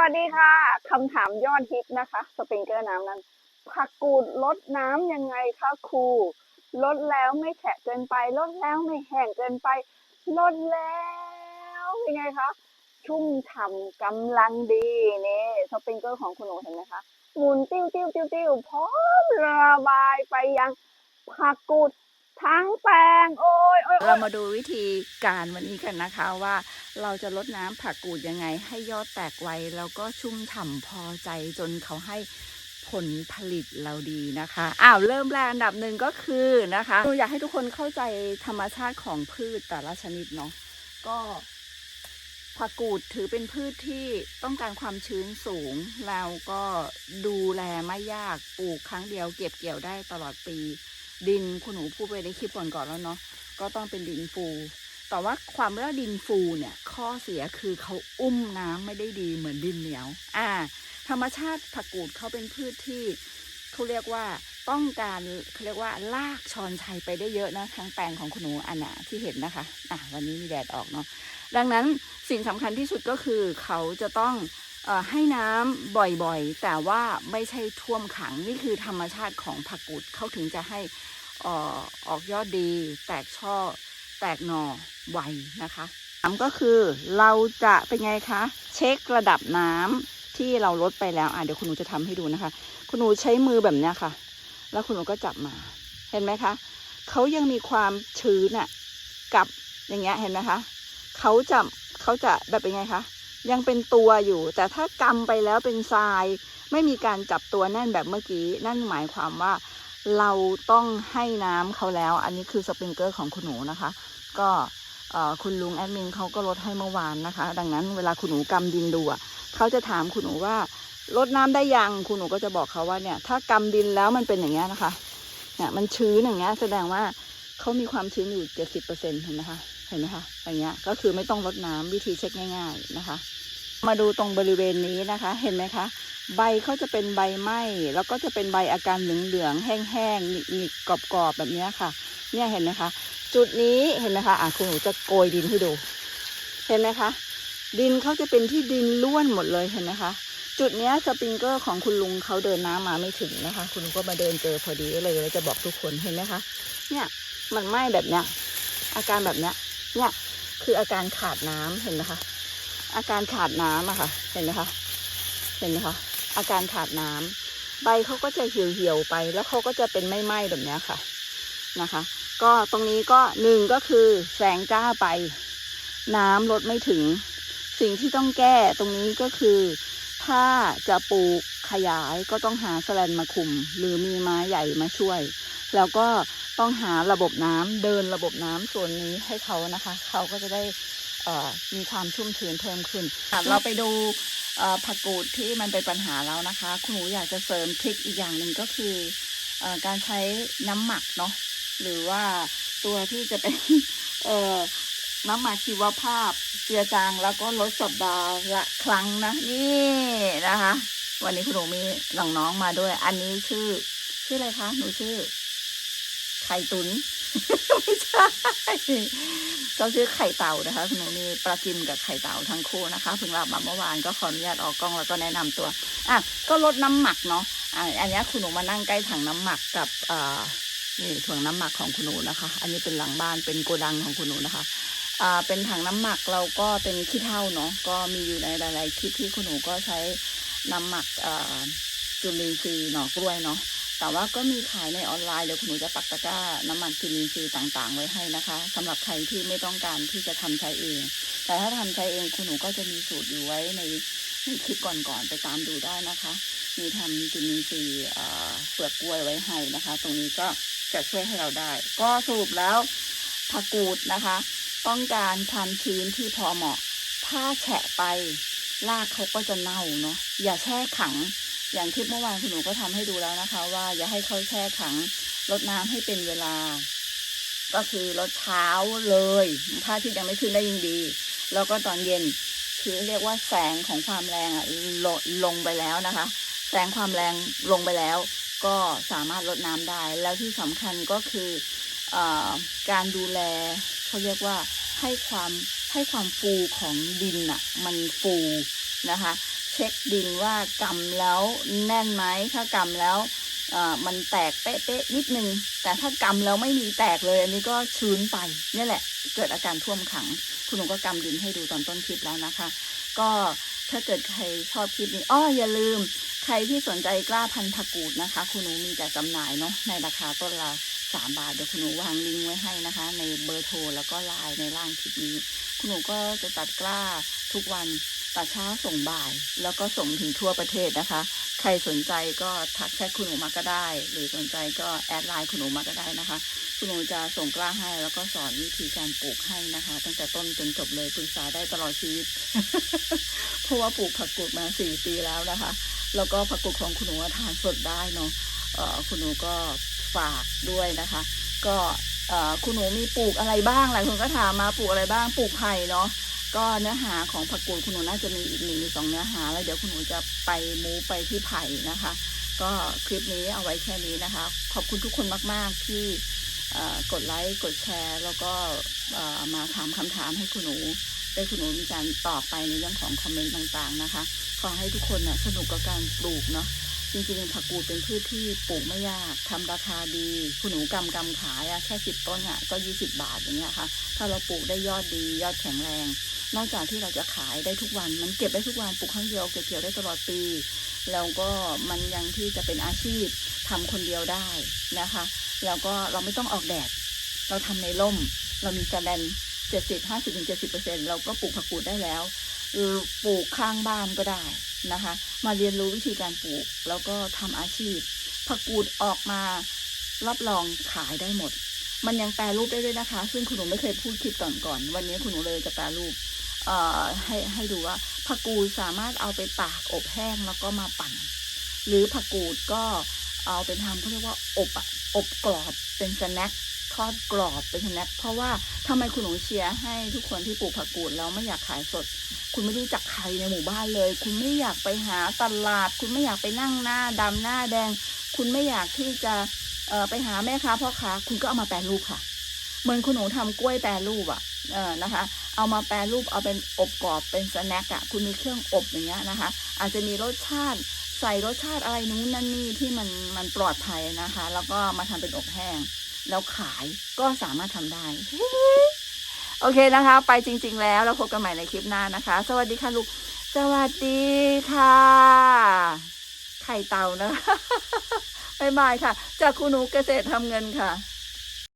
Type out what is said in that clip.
วัสดีค่ะคำถามยอดฮิตนะคะสปริงเกอร์น้ำนั้นผักกูดลดน้ำยังไงคะครูลดแล้วไม่แฉะเกินไปลดแล้วไม่แห้งเกินไปลดแล้วเป็นไงคะชุ่มฉ่ำกำลังดีนี่สปริงเกอร์ของคุณหนูเห็นไหมคะหมุนติ้วติ้วติ้วติ้วพร้อมระบายไปยังผักกูด ทั้งแปลงโอ้ยโอ้ยเรามาดูวิธีการวันนี้กันนะคะว่าเราจะลดน้ำผักกูดยังไง ให้ยอดแตกไวแล้วก็ชุ่มฉ่ำพอใจจนเขาให้ผลผลิตเราดีนะคะอ้าวเริ่มแรกอันดับหนึ่งก็คือนะคะหนูอยากให้ทุกคนเข้าใจธรรมชาติของพืชแต่ละชนิดเนาะก็ผักกูดถือเป็นพืชที่ต้องการความชื้นสูง แล้วก็ดูแลไม่ยากปลูกครั้งเดียวเก็บเกี่ยวได้ตลอดปี ดินคุณหนูพูดไปในคลิปก่อนๆแล้วเนาะก็ต้องเป็นดินฟู แต่ว่าความว่าดินฟูเนี่ยข้อเสียคือเขาอุ้มน้ำไม่ได้ดีเหมือนดินเหนียว อ่า ธรรมชาติผักกูดเขาเป็นพืชที่เขาเรียกว่าต้องการเขาเรียกว่าลากชอนชัยไปได้เยอะนะทั้งแปลงของคุณหนูอันน่ะที่เห็นนะคะอะวันนี้มีแดดออกเนาะดังนั้นสิ่งสำคัญที่สุดก็คือเขาจะต้องอให้น้ำบ่อยๆ แต่ว่าไม่ใช่ท่วมขังนี่คือธรรมชาติของผักกูดเขาถึงจะให้ ออออกยอดดี แตกช่อ แตกหน่อไวนะคะสามก็คือเราจะเป็นไงคะ เช็คระดับน้ำที่เราลดไปแล้วอะเดี๋ยวคุณหนูจะทำให้ดูนะคะ คุณหนูใช้มือแบบเนี้ยค่ะ แล้วคุณหนูก็จับมา เห็นไหมคะเขายังมีความชื้นอะกับอย่างเงี้ยเห็นไหมคะเขาจะเขาจะแบบเป็นไงคะยังเป็นตัวอยู่ แต่ถ้ากำไปแล้วเป็นทราย ไม่มีการจับตัวแน่นแบบเมื่อกี้ นั่นหมายความว่า เราต้องให้น้ำเขาแล้ว อันนี้คือสปริงเกอร์ของคุณหนูนะคะ ก็คุณลุงแอดมินเขาก็ลดให้เมื่อวานนะคะ ดังนั้นเวลาคุณหนูกำดินดูอะเขาจะถามคุณหนูว่าลดน้ำได้ยังคุณหนูก็จะบอกเขาว่าเนี่ย ถ้ากำดินแล้วมันเป็นอย่างเงี้ยนะคะ เนี่ยมันชื้นอย่างเงี้ยแสดงว่าเขามีความชื้นอยู่เจ็ดสิบเปอร์เซ็นต์เห็นไหมคะเห็นไหมคะอย่างเงี้ยก็คือไม่ต้องลดน้ำวิธีเช็คง่าย ๆนะคะ มาดูตรงบริเวณนี้นะคะ เห็นไหมคะ ใบเขาจะเป็นใบไหม้แล้วก็จะเป็นใบอาการเหลืองๆแห้งๆหงิกๆกรอบๆแบบนี้ค่ะ เนี่ยเห็นไหมคะ จุดนี้เห็นไหมคะอะคุณหนูจะโกยดินให้ดู เห็นไหมคะ ดินเขาจะเป็นที่ดินล้วนหมดเลยเห็นไหมคะ จุดนี้สปริงเกอร์ของคุณลุงเขาเดินน้ำมาไม่ถึงนะคะ คุณลุงก็มาเดินเจอพอดีเลยเลยจะบอกทุกคนเห็นไหมคะ เนี่ยมันไหม้แบบเนี้ยอาการแบบเนี้ยเนี่ยคืออาการขาดน้ำเห็นไหมคะ อาการขาดน้ำอะค่ะ เห็นไหมคะ เห็นไหมคะ อาการขาดน้ำใบเขาก็จะเหี่ยวๆไป แล้วเขาก็จะเป็นไหม้ๆแบบเนี้ยค่ะนะคะ ก็ตรงนี้ก็หนึ่งก็คือแสงจ้าไป น้ำลดไม่ถึง สิ่งที่ต้องแก้ตรงนี้ก็คือ ถ้าจะปลูกขยายก็ต้องหาแสแลนมาคุม หรือมีไม้ใหญ่มาช่วย แล้วก็ต้องหาระบบน้ำเดินระบบน้ำส่วนนี้ให้เขานะคะ เขาก็จะได้เอ่อมีความชุ่มชื้นเพิ่มขึ้นค่ะเราไปดูเอ่อ ผักกูดที่มันเป็นปัญหาแล้วนะคะ คุณหนูอยากจะเสริมทริคอีกอย่างหนึ่งก็คืออการใช้น้ำหมักเนาะหรือว่าตัวที่จะเป็นน้ำหมักชีวภาพเจือจางแล้วก็ลดสัปดาห์ละครั้งนะนี่นะคะ วันนี้คุณหนูมีหลังน้องมาด้วย อันนี้ชื่อ ชื่ออะไรคะ หนูชื่อไข่ตุ๋น ไม่ใช่เขาชื่อไข่เต่านะคะคุณหนูมีปลากิมกับไข่เต่าทั้งคู่นะคะเพิ่งรับมาเมื่อวานก็ขออนุญาตออกกล้องแล้วก็แนะนำตัวอะก็ลดน้ำหมักเนาะอะอันนี้คุณหนูมานั่งใกล้ถังน้ำหมักกับอ่านี่ถังน้ำหมักของคุณหนูนะคะ อันนี้เป็นหลังบ้านเป็นโกดังของคุณหนูนะคะอ่าเป็นถังน้ำหมักเราก็เป็นขี้เถ้าเนาะก็มีอยู่ในหลาย ๆ คลิปที่คุณหนูก็ใช้น้ำหมักอ่าจุลินทรีย์หน่อกล้วยเนาะ แต่ว่าก็มีขายในออนไลน์เดี๋ยวคุณหนูจะปักตะกร้าน้ำมันจุลินทรีต่างๆ ไว้ให้นะคะสำหรับใครที่ไม่ต้องการที่จะทำใช้เอง แต่ถ้าทำใช้เองคุณหนูก็จะมีสูตรอยู่ไว้ในในคลิปก่อนๆไปตามดูได้นะคะ มีทำจุลินทรีย์เอ่อเปลือกกล้วยไว้ให้นะคะ ตรงนี้ก็จะช่วยให้เราได้ ก็สรุปแล้วผักกูดนะคะ ต้องการความชื้นที่พอเหมาะ ถ้าแฉะไปรากเขาก็จะเน่าเนาะอย่าแช่ขัง อย่างคลิปเมื่อวานคุณหนูก็ทำให้ดูแล้วนะคะ ว่าอย่าให้เขาแช่ขังลดน้ำให้เป็นเวลา ก็คือลดเช้าเลยถ้าที่ยังไม่ขึ้นได้ยิ่งดี แล้วก็ตอนเย็นคือเรียกว่าแสงของความแรงอะลดลงไปแล้วนะคะ แสงความแรงลงไปแล้ว ก็สามารถลดน้ำได้ แล้วที่สำคัญก็คือเออการดูแลเขาเรียกว่าให้ความให้ความฟูของดินอะมันฟูนะคะ เช็คดินว่ากำแล้วแน่นไหมถ้ากำแล้วมันแตกเป๊ะๆนิดนึง แต่ถ้ากำแล้วไม่มีแตกเลยอันนี้ก็ชื้นไปเนี่ยแหละ เกิดอาการท่วมขัง คุณหนูก็กำดินให้ดูตอนต้นคลิปแล้วนะคะ ก็ถ้าเกิดใครชอบคลิปนี้อ้ออย่าลืม ใครที่สนใจกล้าพันธุ์ผักกูดนะคะ คุณหนูมีแต่จำหน่ายเนาะในราคาต้นละสามบาทเดี๋ยวคุณหนูวางลิงก์ไว้ให้นะคะ ในเบอร์โทรแล้วก็ไลน์ในล่างคลิปนี้ คุณหนูก็จะตัดกล้าทุกวัน ตัดเช้าส่งบ่าย แล้วก็ส่งถึงทั่วประเทศนะคะ ใครสนใจก็ทักแชทคุณหนูมาก็ได้ หรือสนใจก็แอดไลน์คุณหนูมาก็ได้นะคะ คุณหนูจะส่งกล้าให้ แล้วก็สอนวิธีการปลูกให้นะคะ ตั้งแต่ต้นจนจบเลยปรึกษาได้ตลอดชีวิต เพราะว่าปลูกผักกูดมาสี่ปีแล้วนะคะ แล้วก็ผักกูดของคุณหนูทานสดได้เนาะเออคุณหนูก็ฝากด้วยนะคะ ก็เออคุณหนูมีปลูกอะไรบ้างหลายคนก็ถามมาปลูกอะไรบ้างปลูกไผ่เนาะ ก็เนื้อหาของผักกูดคุณหนูน่าจะมีอีกหนึ่งหรือสองเนื้อหา แล้วเดี๋ยวคุณหนูจะไปมูไปที่ไผ่นะคะ ก็คลิปนี้เอาไว้แค่นี้นะคะ ขอบคุณทุกคนมาก ๆ ที่กดไลค์กดแชร์ แล้วก็มาถามคำถามให้คุณหนูได้คุณหนูมีการตอบไปในเรื่องของคอมเมนต์ต่างๆนะคะ ขอให้ทุกคนน่ะสนุกกับการปลูกเนาะจริงๆผักกูดเป็นพืชที่ปลูกไม่ยากทำราคาดี คุณหนูกำกำขายอะแค่สิบต้นอะก็ยี่สิบบาทอย่างเงี้ยค่ะ ถ้าเราปลูกได้ยอดดียอดแข็งแรง นอกจากที่เราจะขายได้ทุกวัน มันเก็บได้ทุกวันปลูกครั้งเดียวเก็บเกี่ยวได้ตลอดปี แล้วก็มันยังที่จะเป็นอาชีพทำคนเดียวได้นะคะ แล้วก็เราไม่ต้องออกแดด เราทำในร่ม เรามีกระแลนเจ็ดสิบห้าสิบถึงเจ็ดสิบเปอร์เซ็นเราก็ปลูกผักกูดได้แล้วหรือปลูกข้างบ้านก็ได้นะคะ มาเรียนรู้วิธีการปลูกแล้วก็ทำอาชีพผักกูดออกมารับรองขายได้หมด มันยังแปรรูปได้ด้วยนะคะ ซึ่งคุณหนูไม่เคยพูดคลิปก่อนก่อน วันนี้คุณหนูเลยจะแปรรูป ให้ให้ดูว่าผักกูดสามารถเอาไปตากอบแห้งแล้วก็มาปั่น หรือผักกูดก็เอาไปทำเขาเรียกว่าอบอะอบกรอบเป็นสแน็คทอดกรอบเป็นสแน็คเพราะว่าทำไมคุณหนูเชียร์ให้ทุกคนที่ปลูกผักกูดแล้วไม่อยากขายสด คุณไม่รู้จักใครในหมู่บ้านเลย คุณไม่อยากไปหาตลาด คุณไม่อยากไปนั่งหน้าดำหน้าแดง คุณไม่อยากที่จะไปหาแม่ค้าพ่อค้าคุณก็เอามาแปรรูปค่ะ เหมือนคุณหนูทำกล้วยแปรรูปอะนะคะ เอามาแปรรูปเอาเป็นอบกรอบเป็นสแน็คอะคุณมีเครื่องอบอย่างเงี้ยนะคะ อาจจะมีรสชาติใส่รสชาติอะไรนู้นนั่นนี่ที่มันมันปลอดภัยนะคะ แล้วก็มาทำเป็นอบแห้ง แล้วขายก็สามารถทำได้ โอเคนะคะ ไปจริง ๆ แล้วแล้วพบกันใหม่ในคลิปหน้านะคะ สวัสดีค่ะลูก สวัสดีค่ะ ไข่เต่านะคะบายบายค่ะ จากคุณหนูเกษตรทำเงินค่ะ